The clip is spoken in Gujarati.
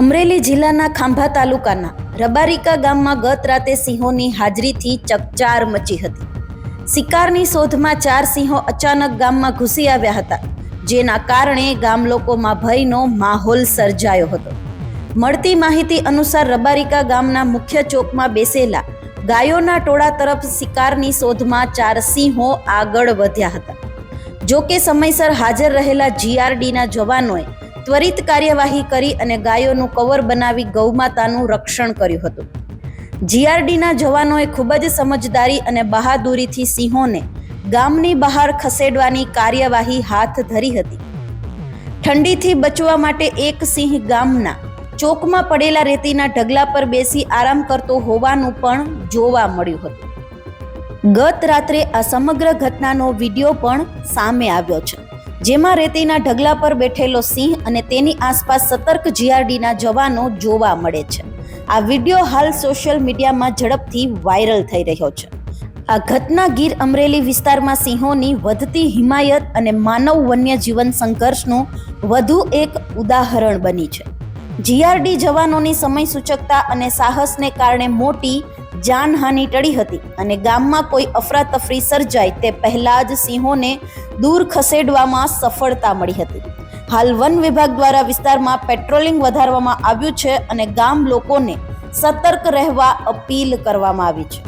અમરેલી જિલ્લાના ખાંભા તાલુકાના રબારિકા ગામમાં ગત રાતે સિંહોની હાજરીથી ચકચાર મચી હતી. શિકારની શોધમાં ચાર સિંહો અચાનક ગામમાં ઘૂસી આવ્યા હતા, જેના કારણે ગામ લોકોમાં ભયનો માહોલ સર્જાયો હતો. મળતી માહિતી અનુસાર રબારિકા ગામના મુખ્ય ચોકમાં બેસેલા ગાયોના ટોળા તરફ શિકારની શોધમાં ચાર સિંહો આગળ વધ્યા હતા. જો કે સમયસર હાજર રહેલા જીઆરડીના જવાનોએ ત્વરિત કાર્યવાહી કરી અને ગાયોનું કવર બનાવી ગૌમાતાનું રક્ષણ કર્યું હતું. જીઆરડીના જવાનોએ ખૂબ જ સમજદારી અને બહાદુરીથી સિંહોને ગામની બહાર ખસેડવાની કાર્યવાહી હાથ ધરી હતી. ઠંડીથી બચવા માટે એક સિંહ ગામના ચોકમાં પડેલા રેતીના ઢગલા પર બેસી આરામ કરતો હોવાનું પણ જોવા મળ્યું હતું. ગત રાત્રે આ સમગ્ર ઘટનાનો વીડિયો પણ સામે આવ્યો છે. જેમાં રેતીના ઢગલા પર બેઠેલો સિંહ અને તેની આસપાસ સતર્ક જીઆરડીના જવાનો જોવા મળે છે. આ વીડિયો હાલ સોશિયલ મીડિયામાં ઝડપથી વાયરલ થઈ રહ્યો છે. આ ઘટના ગીર અમરેલી વિસ્તારમાં સિંહોની વધતી હિમાયત અને માનવ વન્ય જીવન સંઘર્ષનું વધુ એક ઉદાહરણ બની છે. જીઆરડી જવાનોની સમય સૂચકતા અને સાહસને કારણે મોટી જાનહાનિ ટળી હતી અને ગામમાં કોઈ અફરાતફરી સર્જાય તે પહેલા જ સિંહોને દૂર ખસેડવામાં સફળતા મળી હતી. હાલ વન વિભાગ દ્વારા વિસ્તારમાં પેટ્રોલિંગ વધારવામાં આવ્યું છે અને ગામ લોકોને સતર્ક રહેવા અપીલ કરવામાં આવી છે.